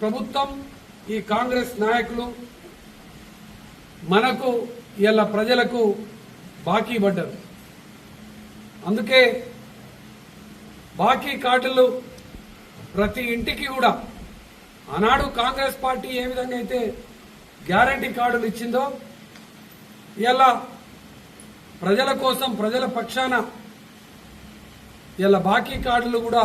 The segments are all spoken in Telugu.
ప్రభుత్వం ఈ కాంగ్రెస్ నాయకులు మనకు ఇలా ప్రజలకు బాకీ పడ్డారు. అందుకే బాకీ కార్డులు ప్రతి ఇంటికి కూడా ఆనాడు కాంగ్రెస్ పార్టీ ఏ విధంగా అయితే గ్యారంటీ కార్డులు ఇచ్చిందో ఇలా ప్రజల కోసం ప్రజల పక్షాన ఇలా బాకీ కార్డులు కూడా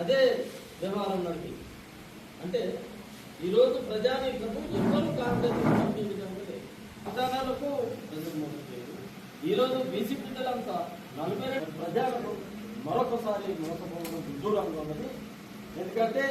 అదే వ్యవహారం నడిపి అంటే ఈరోజు ప్రజానీకము ప్రభుత్వం కాంగ్రెస్ పార్టీ విధంగా ప్రధానాలకు ప్రజలు మద్దతు లేదు. ఈరోజు బీసీ బిడ్డలంతా నలభై ప్రజలకు మరొకసారి మోసపోవడం విడ్డూరంగా ఉన్నది ఎందుకంటే